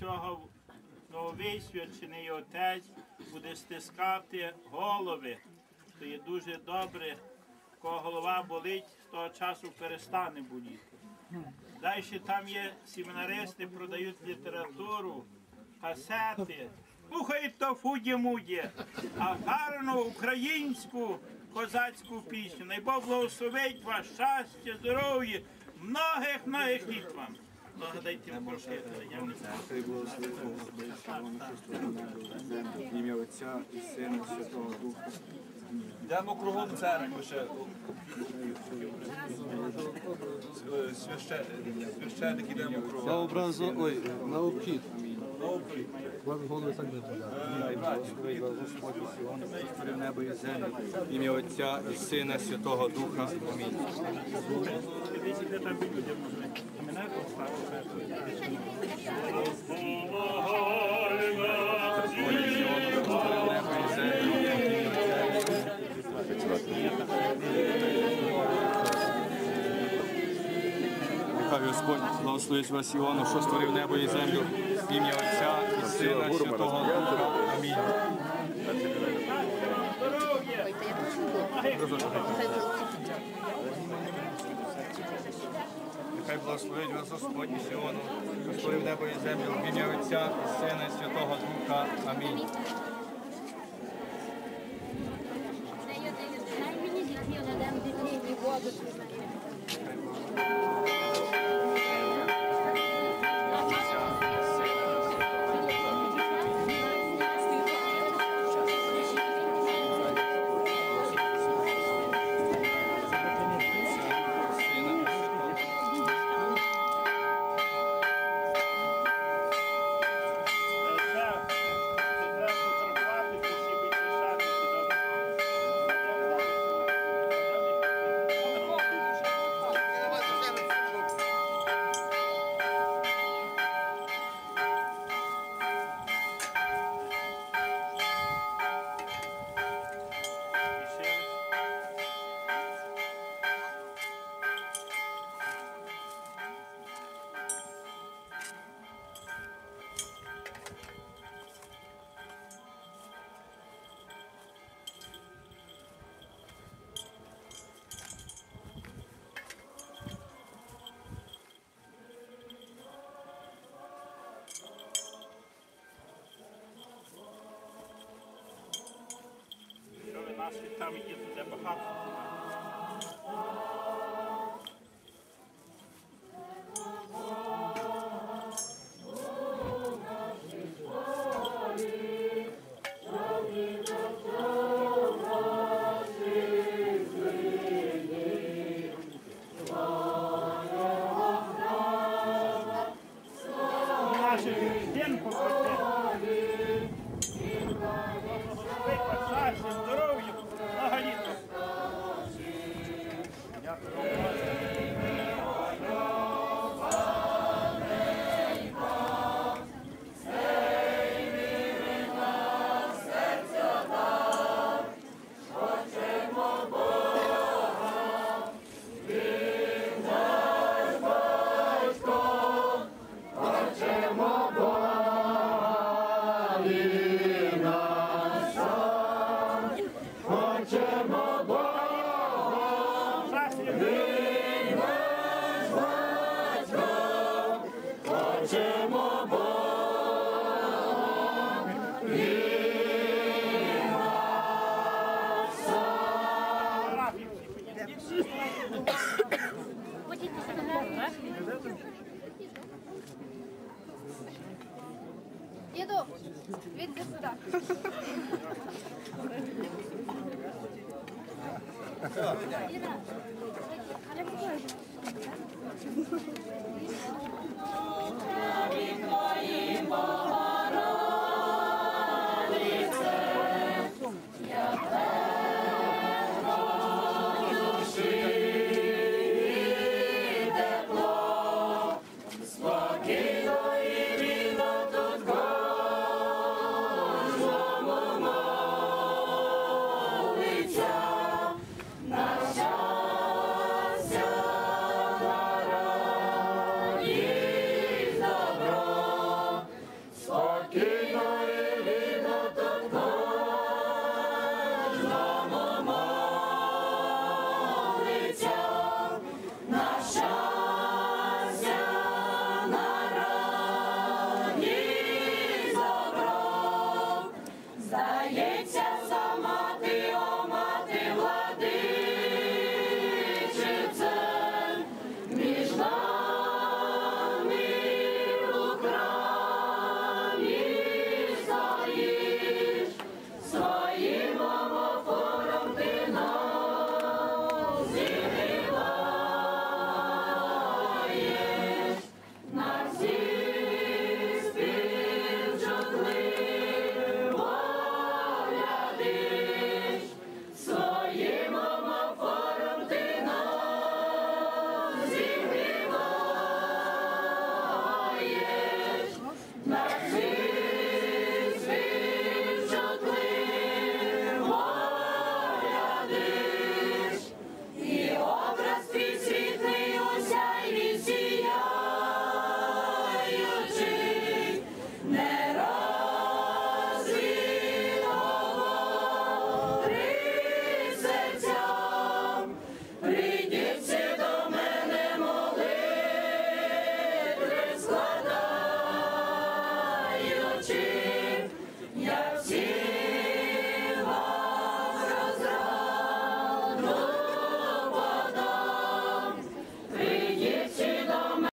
цього нововисвячений отець буде стискати голови. То є дуже добре, кого голова болить, з того часу перестане боліти. Далі там є семінаристи, продають літературу, касети. Слухають то фуді-муді, а гарну українську козацьку пісню. Най Бог благословить вас щастя, здоров'я, многих многих літ вам. Благодайте ім'я Отця і Сина Святого Духа. Йдемо кругом церкви ще. Е, свяще- Священник ідемо На кругом. образу, ой, на обхід. Голови так не буде. Хай благословить вас Господь Сіон, створив небо і землю. Ім'я Отця і Сина Святого Духа. Амінь. Благословить вас Іону, що створив небо і землю. В ім'я Отця і Сина Святого Духа. Амінь. Нехай благословить вас Господь і Сіону, що створив небо і землю. В ім'я Отця і Сина і Святого Духа. Амінь. Дай мені воду. Що ви нас від там Кличемо Бога, Він наш батько, кличемо Бога, Він наш Потім фотографію. Діду, відди Victory, Moimo, Horo.